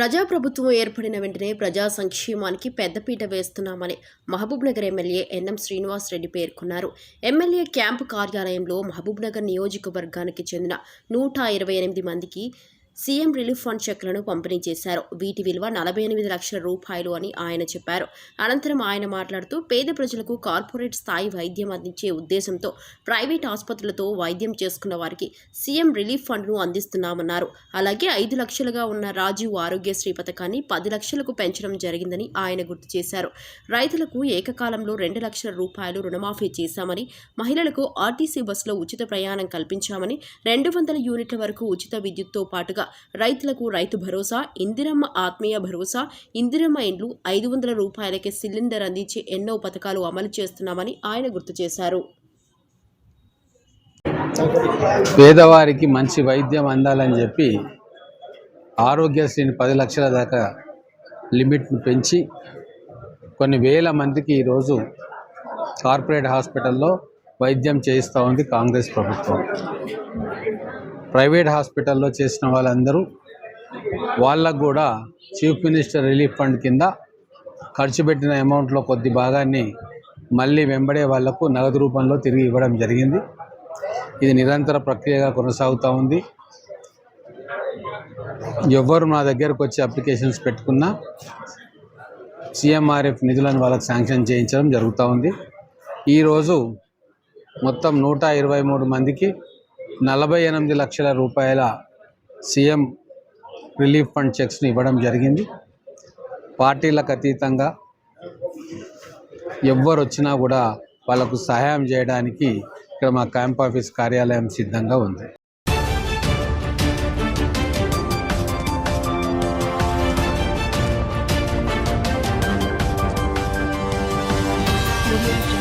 ప్రజాప్రభుత్వం ఏర్పడిన వెంటనే ప్రజా సంక్షేమానికి పెద్దపీట వేస్తున్నామని మహబూబ్నగర్ ఎమ్మెల్యే ఎన్ఎం శ్రీనివాస్ రెడ్డి పేర్కొన్నారు. ఎమ్మెల్యే క్యాంపు కార్యాలయంలో మహబూబ్నగర్ నియోజకవర్గానికి చెందిన నూట ఇరవై ఎనిమిది మందికి సీఎం రిలీఫ్ ఫండ్ చెక్లను పంపిణీ చేశారు. వీటి విలువ నలభై ఎనిమిది లక్షల రూపాయలు అని ఆయన చెప్పారు. అనంతరం ఆయన మాట్లాడుతూ పేద ప్రజలకు కార్పొరేట్ స్థాయి వైద్యం అందించే ఉద్దేశంతో ప్రైవేట్ ఆసుపత్రులతో వైద్యం చేసుకున్న వారికి సీఎం రిలీఫ్ ఫండ్ను అందిస్తున్నామన్నారు. అలాగే ఐదు లక్షలుగా ఉన్న రాజీవ్ ఆరోగ్యశ్రీ పథకాన్ని పది లక్షలకు పెంచడం జరిగిందని ఆయన గుర్తు చేశారు. రైతులకు ఏకకాలంలో రెండు లక్షల రూపాయలు రుణమాఫీ చేశామని మహిళలకు ఆర్టీసీ బస్సులో ఉచిత ప్రయాణం కల్పించామని రెండు వందల యూనిట్ల వరకు ఉచిత విద్యుత్తో పాటుగా రైతులకు రైతు భరోసా ఇందిరమ్మ ఆత్మీయ భరోసా ఇందిరమ్మ ఇండ్లు ఐదు వందల రూపాయలకే సిలిండర్ అందించి ఎన్నో పథకాలు అమలు చేస్తున్నామని ఆయన గుర్తు చేశారు. పేదవారికి మంచి వైద్యం అందాలని చెప్పి ఆరోగ్యశ్రీని పది లక్షల దాకా లిమిట్ను పెంచి కొన్ని వేల మందికి ఈరోజు కార్పొరేట్ హాస్పిటల్లో వైద్యం చేయిస్తూ ఉంది కాంగ్రెస్ ప్రభుత్వం. ప్రైవేట్ హాస్పిటల్లో చేసిన వాళ్ళందరూ వాళ్ళకు కూడా చీఫ్ మినిస్టర్ రిలీఫ్ ఫండ్ కింద ఖర్చు పెట్టిన అమౌంట్లో కొద్ది భాగాన్ని మళ్ళీ వెంబడే వాళ్ళకు నగదు రూపంలో తిరిగి ఇవ్వడం జరిగింది. ఇది నిరంతర ప్రక్రియగా కొనసాగుతూ ఉంది. ఎవ్వరు నా దగ్గరకు వచ్చి అప్లికేషన్స్ పెట్టుకున్నా సిఎంఆర్ఎఫ్ నిధులను వాళ్ళకి శాంక్షన్ చేయించడం జరుగుతూ ఉంది. ఈరోజు మొత్తం నూట ఇరవై మూడు మందికి నలభై ఎనిమిది లక్షల రూపాయల సీఎం రిలీఫ్ ఫండ్ చెక్స్ని ఇవ్వడం జరిగింది. పార్టీలకు అతీతంగా ఎవ్వరు వచ్చినా కూడా వాళ్ళకు సహాయం చేయడానికి ఇక్కడ మా క్యాంప్ ఆఫీస్ కార్యాలయం సిద్ధంగా ఉంది. Audio